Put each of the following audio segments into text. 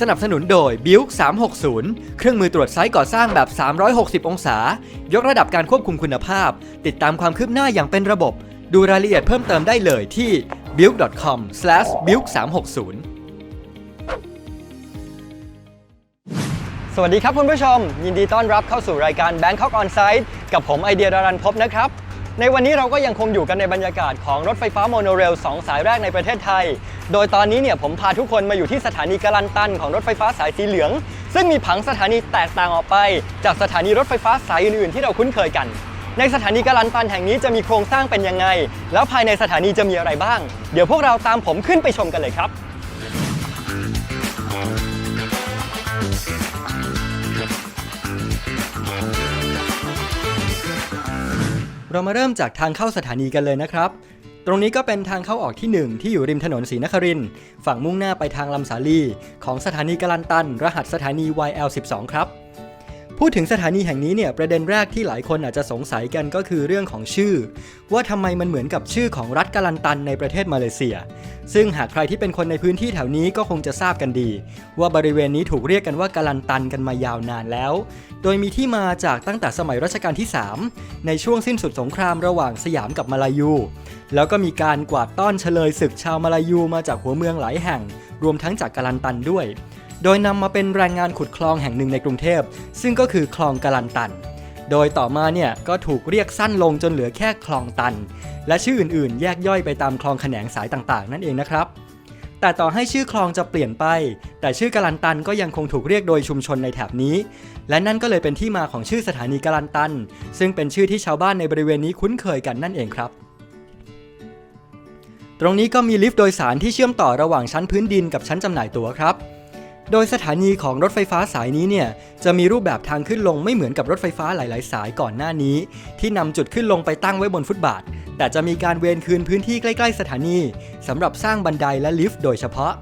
สนับสนุนโดย b i l 360 เครื่องมือตรวจไซต์ก่อสร้างแบบ 360 องศา ยกระดับการควบคุมคุณภาพ ติดตามความคืบหน้าอย่างเป็นระบบ ดูรายละเอียดเพิ่มเติมได้เลยที่ b i l c o m b u i l 360สวัสดีครับคุณผู้ชม ยินดีต้อนรับเข้าสู่รายการ Bangkok On Site กับผมไอเดียดารันพบนะครับ ในวันนี้เราก็ยังคงอยู่กันในบรรยากาศของรถไฟฟ้าโมโนเรล 2 สายแรกในประเทศไทย โดยตอนนี้เนี่ยผมพาทุกคนมาอยู่ที่สถานีกาลันตันของรถไฟฟ้าสายสีเหลือง ซึ่งมีผังสถานีแตกต่างออกไป จากสถานีรถไฟฟ้าสายอื่นๆที่เราคุ้นเคยกัน ในสถานีกาลันตันแห่งนี้จะมีโครงสร้างเป็นยังไง แล้วภายในสถานีจะมีอะไรบ้าง เดี๋ยวพวกเราตามผมขึ้นไปชมกันเลยครับ เรามาเริ่มจากทางเข้าสถานีกันเลยนะครับ ตรงนี้ก็เป็นทางเข้าออกที่ 1 ที่อยู่ริมถนนศรีนครินฝั่งมุ่งหน้าไปทางลำสาลี ของสถานีกาลันตัน รหัสสถานี YL12 ครับ พูดถึงสถานีแห่งนี้เนี่ยประเด็นแรกที่หลายคนอาจจะสงสัยกันก็คือเรื่องของชื่อ ว่าทำไมมันเหมือนกับชื่อของรัฐกาลันตันในประเทศมาเลเซีย ซึ่งหากใครที่เป็นคนในพื้นที่แถวนี้ก็คงจะทราบกันดี ว่าบริเวณนี้ถูกเรียกกันว่ากาลันตันกันมายาวนานแล้ว โดยมีที่มาจากตั้งแต่สมัยรัชกาลที่ 3 ในช่วงสิ้นสุดสงครามระหว่างสยามกับมาลายู แล้วก็มีการกวาดต้อนเฉลยศึกชาวมาลายูมาจากหัวเมืองหลายแห่ง รวมทั้งจากกาลันตันด้วย โดยนำมาเป็นแรงงานขุดคลองแห่งหนึ่งในกรุงเทพ ซึ่งก็คือคลองกาลันตัน โดยต่อมาเนี่ยก็ถูกเรียกสั้นลงจนเหลือแค่คลองตัน และชื่ออื่นๆ แยกย่อยไปตามคลองแขนงสายต่างๆ นั่นเองนะครับแต่ต่อให้ชื่อคลองจะเปลี่ยนไป แต่ชื่อกาลันตันก็ยังคงถูกเรียกโดยชุมชนในแถบนี้ และนั่นก็เลยเป็นที่มาของชื่อสถานีกาลันตัน ซึ่งเป็นชื่อที่ชาวบ้านในบริเวณนี้คุ้นเคยกันนั่นเองครับ ตรงนี้ก็มีลิฟต์โดยสารที่เชื่อมต่อระหว่างชั้นพื้นดินกับชั้นจำหน่ายตั๋วครับ โดยสถานีของรถไฟฟ้าสายนี้เนี่ยจะมีรูปแบบทางขึ้นลงไม่เหมือนกับรถไฟฟ้าหลาย ๆ สายก่อนหน้านี้ ที่นำจุดขึ้นลงไปตั้งไว้บนฟุตบาท แต่จะมีการเวนคืนพื้นที่ใกล้ ๆ สถานีสำหรับสร้างบันไดและลิฟต์โดยเฉพาะ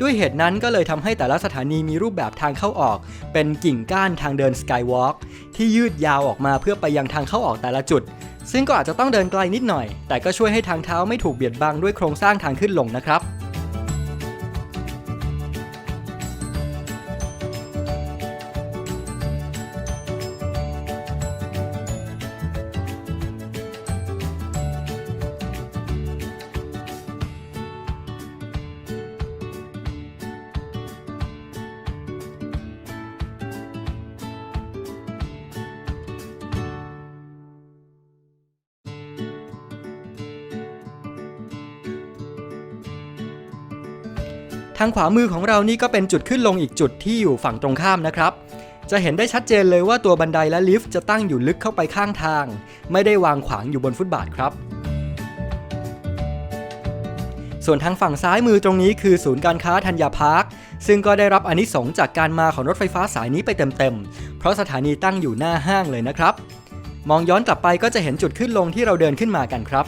ด้วยเหตุนั้นก็เลยทำให้แต่ละสถานีมีรูปแบบทางเข้าออก เป็นกิ่งก้านทางเดินสกายวอล์กที่ยืดยาวออกมาเพื่อไปยังทางเข้าออกแต่ละจุด ซึ่งก็อาจจะต้องเดินไกลนิดหน่อย แต่ก็ช่วยให้ทางเท้าไม่ถูกเบียดบังด้วยโครงสร้างทางขึ้นลงนะครับางขวามือของเรานี่ก็เป็นจุดขึ้นลงอีกจุดที่อยู่ฝั่งตรงข้ามนะครับ จะเห็นได้ชัดเจนเลยว่าตัวบันไดและลิฟต์จะตั้งอยู่ลึกเข้าไปข้างทาง ไม่ได้วางขวางอยู่บนฟุตบาทครับ ส่วนทางฝั่งซ้ายมือตรงนี้คือศูนย์การค้าธัญญาพาร์คซึ่งก็ได้รับอนิสงจากการมาของรถไฟฟ้าสายนี้ไปเต็มๆ เพราะสถานีตั้งอยู่หน้าห้างเลยนะครับ มองย้อนกลับไปก็จะเห็นจุดขึ้นลงที่เราเดินขึ้นมากันครับ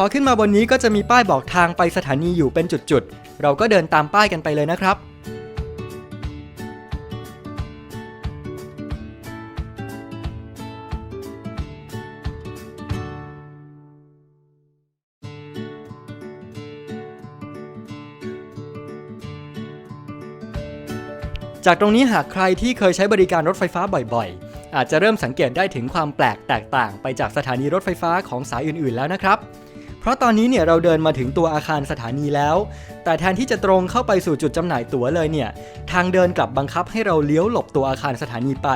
พอขึ้นมาบนนี้ก็จะมีป้ายบอกทางไปสถานีอยู่เป็นจุดๆ เราก็เดินตามป้ายกันไปเลยนะครับ จากตรงนี้หากใครที่เคยใช้บริการรถไฟฟ้าบ่อยๆ อาจจะเริ่มสังเกตได้ถึงความแปลกแตกต่างไปจากสถานีรถไฟฟ้าของสายอื่นๆแล้วนะครับ ราะตอนนี้เนี่ยเราเดินมาถึงตัวอาคารสถานีแล้ว แต่แทนที่จะตรงเข้าไปสู่จุดจำหน่ายตั๋วเลยเนี่ย ทางเดินกลับบังคับให้เราเลี้ยวหลบตัวอาคารสถานีไป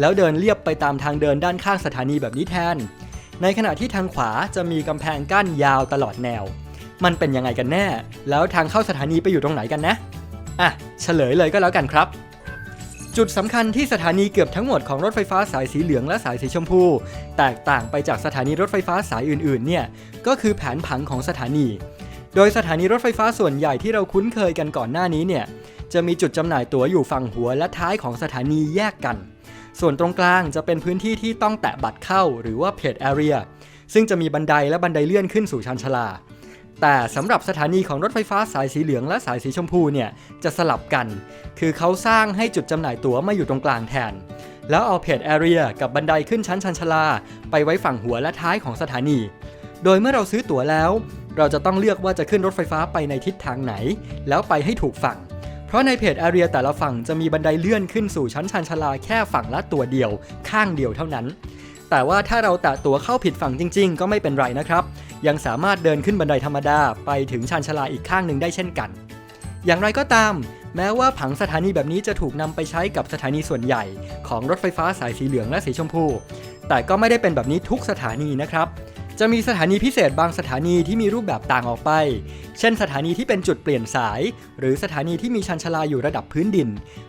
แล้วเดินเลียบไปตามทางเดินด้านข้างสถานีแบบนี้แทน ในขณะที่ทางขวาจะมีกำแพงกั้นยาวตลอดแนว มันเป็นยังไงกันแน่ แล้วทางเข้าสถานีไปอยู่ตรงไหนกันนะ อะ เฉลยเลยก็แล้วกันครับ จุดสำคัญที่สถานีเกือบทั้งหมดของรถไฟฟ้าสายสีเหลืองและสายสีชมพู แตกต่างไปจากสถานีรถไฟฟ้าสายอื่นๆ เนี่ยก็คือแผนผังของสถานี โดยสถานีรถไฟฟ้าส่วนใหญ่ที่เราคุ้นเคยกันก่อนหน้านี้เนี่ยจะมีจุดจำหน่ายตั๋วอยู่ฝั่งหัวและท้ายของสถานีแยกกัน ส่วนตรงกลางจะเป็นพื้นที่ที่ต้องแตะบัตรเข้า หรือว่าเพจ area ซึ่งจะมีบันไดและบันไดเลื่อนขึ้นสู่ชานชาลา แต่สำหรับสถานีของรถไฟฟ้าสายสีเหลืองและสายสีชมพูเนี่ยจะสลับกัน คือเขาสร้างให้จุดจำหน่ายตั๋วมาอยู่ตรงกลางแทน แล้วเอาเพจแอเรียกับบันไดขึ้นชั้นชันชลา ไปไว้ฝั่งหัวและท้ายของสถานี โดยเมื่อเราซื้อตั๋วแล้ว เราจะต้องเลือกว่าจะขึ้นรถไฟฟ้าไปในทิศทางไหน แล้วไปให้ถูกฝั่ง เพราะในเพจแอเรียแต่ละฝั่งจะมีบันไดเลื่อนขึ้นสู่ชั้นชันชลาแค่ฝั่งละตัวเดียว ข้างเดียวเท่านั้น แต่ว่าถ้าเราแตะตัวเข้าผิดฝั่งจริง ๆ ก็ไม่เป็นไรนะครับ ยังสามารถเดินขึ้นบันไดธรรมดาไปถึงชานชาลาอีกข้างหนึ่งได้เช่นกัน อย่างไรก็ตาม แม้ว่าผังสถานีแบบนี้จะถูกนำไปใช้กับสถานีส่วนใหญ่ ของรถไฟฟ้าสายสีเหลืองและสีชมพู แต่ก็ไม่ได้เป็นแบบนี้ทุกสถานีนะครับ จะมีสถานีพิเศษบางสถานีที่มีรูปแบบต่างออกไป เช่น สถานีที่เป็นจุดเปลี่ยนสาย หรือสถานีที่มีชันชลาอยู่ระดับพื้นดิน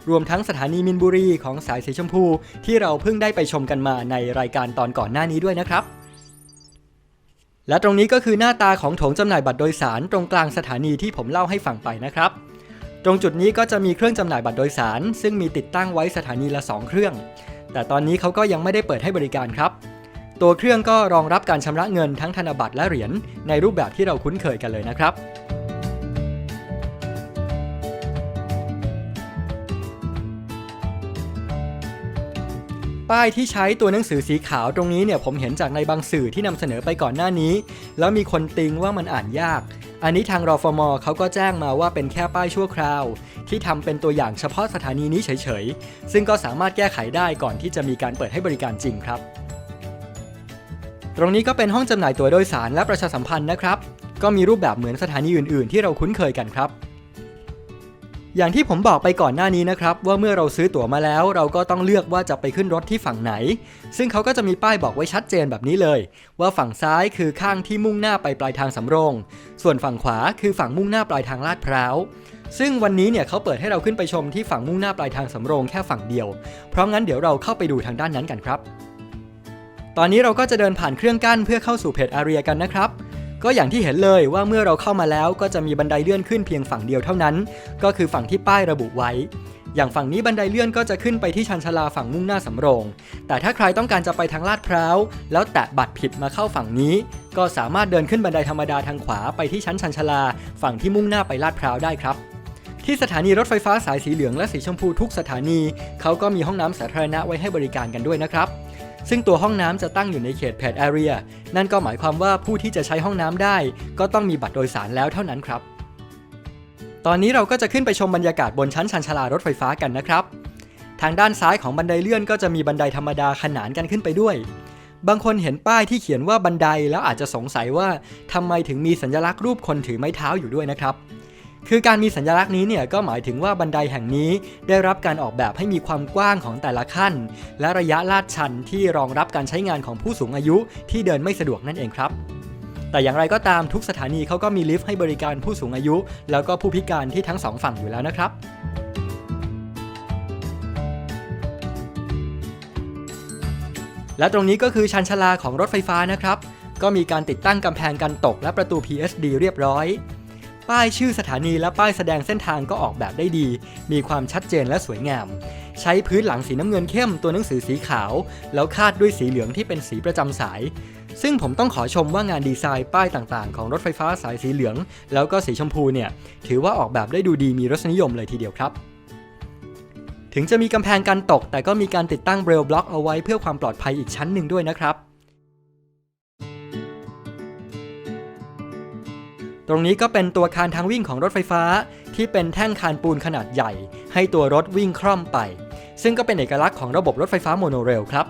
รวมทั้งสถานีมินบุรีของสายสีชมพู ที่เราเพิ่งได้ไปชมกันมาในรายการตอนก่อนหน้านี้ด้วยนะครับและตรงนี้ก็คือหน้าตาของโถงจำหน่ายบัตรโดยสารตรงกลางสถานีที่ผมเล่าให้ฟังไปนะครับ ตรงจุดนี้ก็จะมีเครื่องจำหน่ายบัตรโดยสาร ซึ่งมีติดตั้งไว้สถานีละ 2 เครื่อง แต่ตอนนี้เขาก็ยังไม่ได้เปิดให้บริการครับ ตัวเครื่องก็รองรับการชำระเงินทั้งธนบัตรและเหรียญในรูปแบบที่เราคุ้นเคยกันเลยนะครับ ป้ายที่ใช้ตัวหนังสือสีขาวตรงนี้เนี่ยผมเห็นจากในบางสื่อที่นำเสนอไปก่อนหน้านี้ แล้วมีคนติงว่ามันอ่านยาก อันนี้ทางรอฟมเขาก็แจ้งมาว่าเป็นแค่ป้ายชั่วคราว ที่ทำเป็นตัวอย่างเฉพาะสถานีนี้เฉยๆ ซึ่งก็สามารถแก้ไขได้ก่อนที่จะมีการเปิดให้บริการจริงครับ ตรงนี้ก็เป็นห้องจำหน่ายตั๋วโดยสารและประชาสัมพันธ์นะครับ ก็มีรูปแบบเหมือนสถานีอื่น ๆ ที่เราคุ้นเคยกันครับอย่างที่ผมบอกไปก่อนหน้านี้นะครับ ว่าเมื่อเราซื้อตั๋วมาแล้ว เราก็ต้องเลือกว่าจะไปขึ้นรถที่ฝั่งไหน ซึ่งเขาก็จะมีป้ายบอกไว้ชัดเจนแบบนี้เลย ว่าฝั่งซ้ายคือข้างที่มุ่งหน้าไปปลายทางสำโรง ส่วนฝั่งขวาคือฝั่งมุ่งหน้าปลายทางลาดพร้าวซึ่งวันนี้เนี่ยเขาเปิดให้เราขึ้นไปชมที่ฝั่งมุ่งหน้าปลายทางสำโรงแค่ฝั่งเดียว เพราะงั้นเดี๋ยวเราเข้าไปดูทางด้านนั้นกันครับ ตอนนี้เราก็จะเดินผ่านเครื่องกั้นเพื่อเข้าสู่เพจอารียกันนะครับ ก็อย่างที่เห็นเลยว่าเมื่อเราเข้ามาแล้วก็จะมีบันไดเลื่อนขึ้นเพียงฝั่งเดียวเท่านั้น ก็คือฝั่งที่ป้ายระบุไว้ อย่างฝั่งนี้บันไดเลื่อนก็จะขึ้นไปที่ชันชลาฝั่งมุ่งหน้าสำโรง แต่ถ้าใครต้องการจะไปทางลาดพร้าว แล้วแตะบัตรผิดมาเข้าฝั่งนี้ ก็สามารถเดินขึ้นบันไดธรรมดาทางขวาไปที่ชั้นชันชลา ฝั่งที่มุ่งหน้าไปลาดพร้าวได้ครับที่สถานีรถไฟฟ้าสายสีเหลืองและสีชมพูทุกสถานี เขาก็มีห้องน้ำสาธารณะไว้ให้บริการกันด้วยนะครับ ซึ่งตัวห้องน้ำจะตั้งอยู่ในเขตเพจแอเรียนั่นก็หมายความว่าผู้ที่จะใช้ห้องน้ำได้ ก็ต้องมีบัตรโดยสารแล้วเท่านั้นครับ ตอนนี้เราก็จะขึ้นไปชมบรรยากาศบนชั้นชันชลารถไฟฟ้ากันนะครับ ทางด้านซ้ายของบันไดเลื่อนก็จะมีบันไดธรรมดาขนานกันขึ้นไปด้วย บางคนเห็นป้ายที่เขียนว่าบันไดแล้วอาจจะสงสัยว่าทำไมถึงมีสัญลักษณ์รูปคนถือไม้เท้าอยู่ด้วยนะครับ คือการมีสัญลักษณ์นี้เนี่ยก็หมายถึงว่าบันไดแห่งนี้ได้รับการออกแบบให้มีความกว้างของแต่ละขั้น และระยะลาดชันที่รองรับการใช้งานของผู้สูงอายุที่เดินไม่สะดวกนั่นเองครับ แต่อย่างไรก็ตามทุกสถานีเขาก็มีลิฟต์ให้บริการผู้สูงอายุ แล้วก็ผู้พิการที่ทั้งสองฝั่งอยู่แล้วนะครับและตรงนี้ก็คือชันชลาของรถไฟฟ้านะครับ ก็มีการติดตั้งกำแพงกันตกและประตู PSD เรียบร้อย ป้ายชื่อสถานีและป้ายแสดงเส้นทางก็ออกแบบได้ดี มีความชัดเจนและสวยงาม ใช้พื้นหลังสีน้ำเงินเข้มตัวหนังสือสีขาว แล้วคาดด้วยสีเหลืองที่เป็นสีประจำสาย ซึ่งผมต้องขอชมว่างานดีไซน์ป้ายต่างๆ ของรถไฟฟ้าสายสีเหลือง แล้วก็สีชมพูเนี่ยถือว่าออกแบบได้ดูดีมีรสนิยมเลยทีเดียวครับถึงจะมีกำแพงกันตก แต่ก็มีการติดตั้งเบรลบล็อกเอาไว้เพื่อความปลอดภัยอีกชั้นหนึ่งด้วยนะครับ ตรงนี้ก็เป็นตัวคานทางวิ่งของรถไฟฟ้า ที่เป็นแท่งคานปูนขนาดใหญ่ ให้ตัวรถวิ่งคล่อมไป ซึ่งก็เป็นเอกลักษณ์ของระบบรถไฟฟ้าโมโนเรลครับ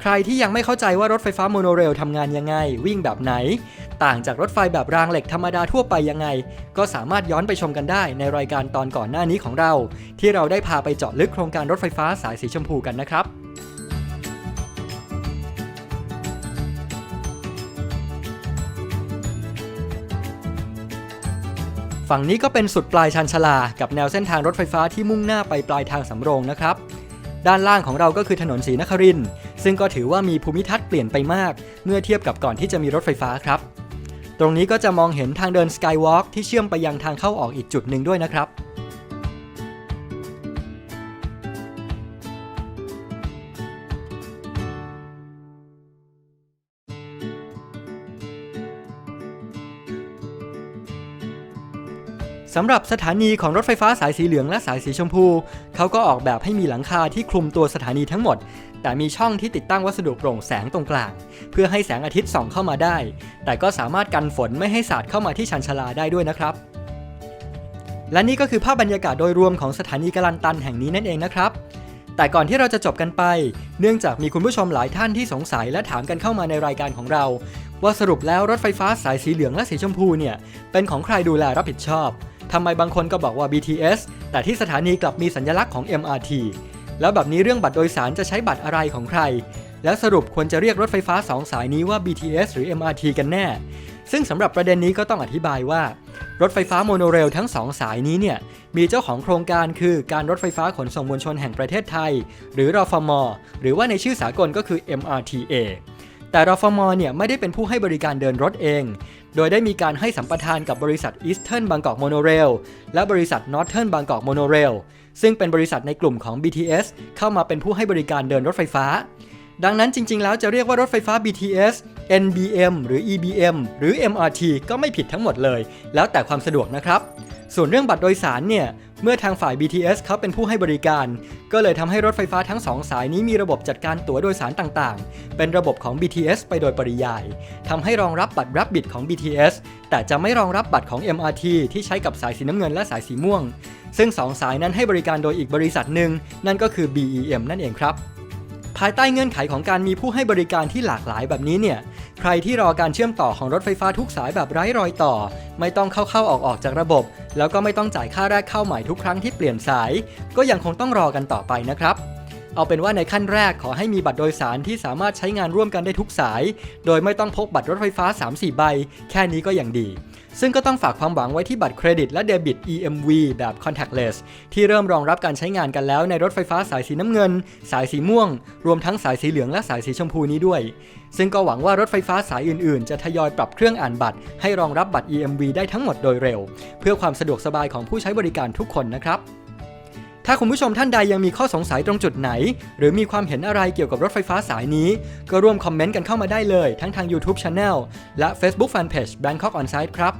ใครที่ยังไม่เข้าใจว่ารถไฟฟ้าโมโนเรลทำงานยังไง วิ่งแบบไหน ต่างจากรถไฟแบบรางเหล็กธรรมดาทั่วไปยังไง ก็สามารถย้อนไปชมกันได้ในรายการตอนก่อนหน้านี้ของเรา ที่เราได้พาไปเจาะลึกโครงการรถไฟฟ้าสายสีชมพูกันนะครับ ฝั่งนี้ก็เป็นสุดปลายชันชาลา กับแนวเส้นทางรถไฟฟ้าที่มุ่งหน้าไปปลายทางสำโรงนะครับ ด้านล่างของเราก็คือถนนศรีนครินทร์ซึ่งก็ถือว่ามีภูมิทัศน์เปลี่ยนไปมาก เมื่อเทียบกับก่อนที่จะมีรถไฟฟ้าครับ ตรงนี้ก็จะมองเห็นทางเดินสกายวอล์กที่เชื่อมไปยังทางเข้าออกอีกจุดหนึ่งด้วยนะครับ สำหรับสถานีของรถไฟฟ้าสายสีเหลืองและสายสีชมพู เขาก็ออกแบบให้มีหลังคาที่คลุมตัวสถานีทั้งหมด แต่มีช่องที่ติดตั้งวัสดุโปร่งแสงตรงกลาง เพื่อให้แสงอาทิตย์ส่องเข้ามาได้ แต่ก็สามารถกันฝนไม่ให้สาดเข้ามาที่ชันชลาได้ด้วยนะครับ และนี่ก็คือภาพบรรยากาศโดยรวมของสถานีกาลันตันแห่งนี้นั่นเองนะครับแต่ก่อนที่เราจะจบกันไป เนื่องจากมีคุณผู้ชมหลายท่านที่สงสัยและถามกันเข้ามาในรายการของเรา ว่าสรุปแล้วรถไฟฟ้าสายสีเหลืองและสีชมพูเนี่ย เป็นของใครดูแลรับผิดชอบ ทำไมบางคนก็บอกว่า BTS แต่ที่สถานีกลับมีสัญลักษณ์ของ MRT แล้วแบบนี้เรื่องบัตรโดยสารจะใช้บัตรอะไรของใคร แล้วสรุปควรจะเรียกรถไฟฟ้า2สายนี้ว่า BTS หรือ MRT กันแน่ ซึ่งสำหรับประเด็นนี้ก็ต้องอธิบายว่า รถไฟฟ้าโมโนเรลทั้ง2สายนี้เนี่ยมีเจ้าของโครงการคือการรถไฟฟ้าขนส่งมวลชนแห่งประเทศไทย หรือรฟมหรือว่าในชื่อสากลก็คือ MRTA แต่รฟมเนี่ยไม่ได้เป็นผู้ให้บริการเดินรถเอง โดยได้มีการให้สัมปทานกับบริษัท Eastern Bangkok Monorail และบริษัท Northern Bangkok Monorail ซึ่งเป็นบริษัทในกลุ่มของ BTS เข้ามาเป็นผู้ให้บริการเดินรถไฟฟ้า ดังนั้นจริง ๆ แล้วจะเรียกว่ารถไฟฟ้า BTS NBM หรือ EBM หรือ MRT ก็ไม่ผิดทั้งหมดเลย แล้วแต่ความสะดวกนะครับ ส่วนเรื่องบัตรโดยสารเนี่ย เมื่อทางฝ่าย BTS เขาเป็นผู้ให้บริการ ก็เลยทำให้รถไฟฟ้าทั้งสองสายนี้มีระบบจัดการตั๋วโดยสารต่างๆ เป็นระบบของ BTS ไปโดยปริยายทำให้รองรับบัตร Rapid ของ BTS แต่จะไม่รองรับบัตรของ MRT ที่ใช้กับสายสีน้ำเงินและสายสีม่วง ซึ่งสองสายนั้นให้บริการโดยอีกบริษัทหนึ่งนั่นก็คือ BEM นั่นเองครับภายใต้เงื่อนไขของการมีผู้ให้บริการที่หลากหลายแบบนี้เนี่ย ใครที่รอการเชื่อมต่อของรถไฟฟ้าทุกสายแบบไร้รอยต่อ ไม่ต้องเข้าเข้าออกออกจากระบบ แล้วก็ไม่ต้องจ่ายค่าแรกเข้าใหม่ทุกครั้งที่เปลี่ยนสาย ก็ยังคงต้องรอกันต่อไปนะครับเอาเป็นว่าในขั้นแรกขอให้มีบัตรโดยสารที่สามารถใช้งานร่วมกันได้ทุกสาย โดยไม่ต้องพกบัตรรถไฟฟ้า 3-4 ใบ แค่นี้ก็ยังดี ซึ่งก็ต้องฝากความหวังไว้ที่บัตรเครดิตและเดบิต EMV แบบ contactless ที่เริ่มรองรับการใช้งานกันแล้วในรถไฟฟ้าสายสีน้ำเงิน สายสีม่วง รวมทั้งสายสีเหลืองและสายสีชมพูนี้ด้วย ซึ่งก็หวังว่ารถไฟฟ้าสายอื่นๆ จะทยอยปรับเครื่องอ่านบัตร ให้รองรับบัตร EMV ได้ทั้งหมดโดยเร็ว เพื่อความสะดวกสบายของผู้ใช้บริการทุกคนนะครับ ถ้าคุณผู้ชมท่านใดยังมีข้อสงสัยตรงจุดไหน หรือมีความเห็นอะไรเกี่ยวกับรถไฟฟ้าสายนี้ ก็ร่วมคอมเมนต์กันเข้ามาได้เลยทั้งทาง YouTube Channel และ Facebook Fanpage Bangkok Onsite ครับ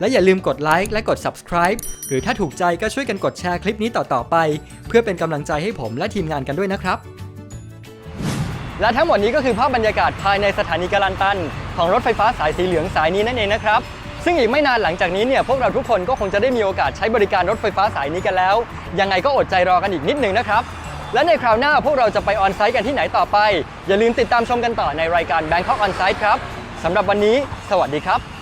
และอย่าลืมกดไลค์และกด subscribe หรือถ้าถูกใจก็ช่วยกันกดแชร์คลิปนี้ต่อๆไป เพื่อเป็นกำลังใจให้ผมและทีมงานกันด้วยนะครับ และทั้งหมดนี้ก็คือภาพบรรยากาศภายในสถานีกาลันตัน ของรถไฟฟ้าสายสีเหลืองสายนี้นั่นเองนะครับ ซึ่งอีกไม่นานหลังจากนี้เนี่ยพวกเราทุกคนก็คงจะได้มีโอกาสใช้บริการรถไฟฟ้าสายนี้กันแล้ว ยังไงก็อดใจรอกันอีกนิดนึงนะครับ และในคราวหน้าพวกเราจะไปออนไซต์กันที่ไหนต่อไป อย่าลืมติดตามชมกันต่อในรายการ Bangkok On Site ครับสำหรับวันนี้ สวัสดีครับ